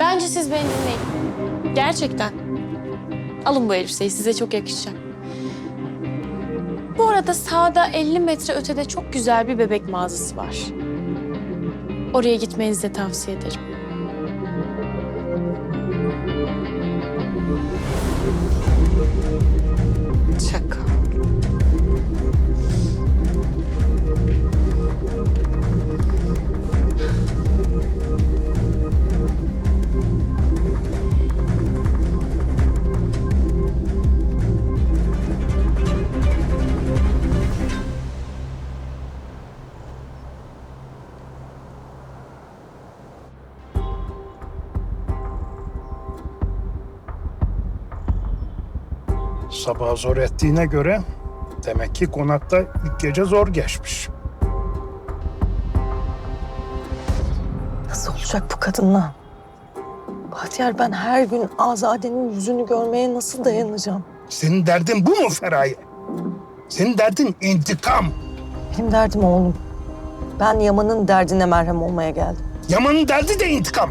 Bence siz beni dinleyin. Gerçekten. Alın bu elbiseyi, size çok yakışacak. Bu arada sağda 50 metre ötede çok güzel bir bebek mağazası var. Oraya gitmenizi de tavsiye ederim. Şaka. Sabah zor ettiğine göre demek ki konakta ilk gece zor geçmiş. Nasıl olacak bu kadınla? Bahtiyar ben her gün Azade'nin yüzünü görmeye nasıl dayanacağım? Senin derdin bu mu Feraye? Senin derdin intikam. Benim derdim oğlum. Ben Yaman'ın derdine merhem olmaya geldim. Yaman'ın derdi de intikam.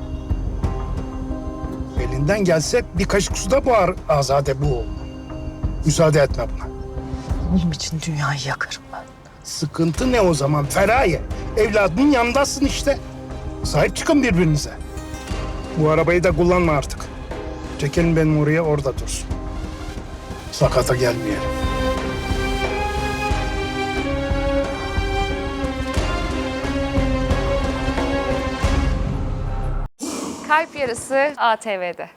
Elinden gelse bir kaşık suda boğar Azade bu oğlunu. Müsaade etme buna. Oğlum için dünyayı yakarım ben. Sıkıntı ne o zaman Feraye? Evladının yanındasın işte. Sahip çıkın birbirinize. Bu arabayı da kullanma artık. Çekelim benim oraya orada dursun. Sakata gelmeyelim. Kalp Yarısı ATV'de.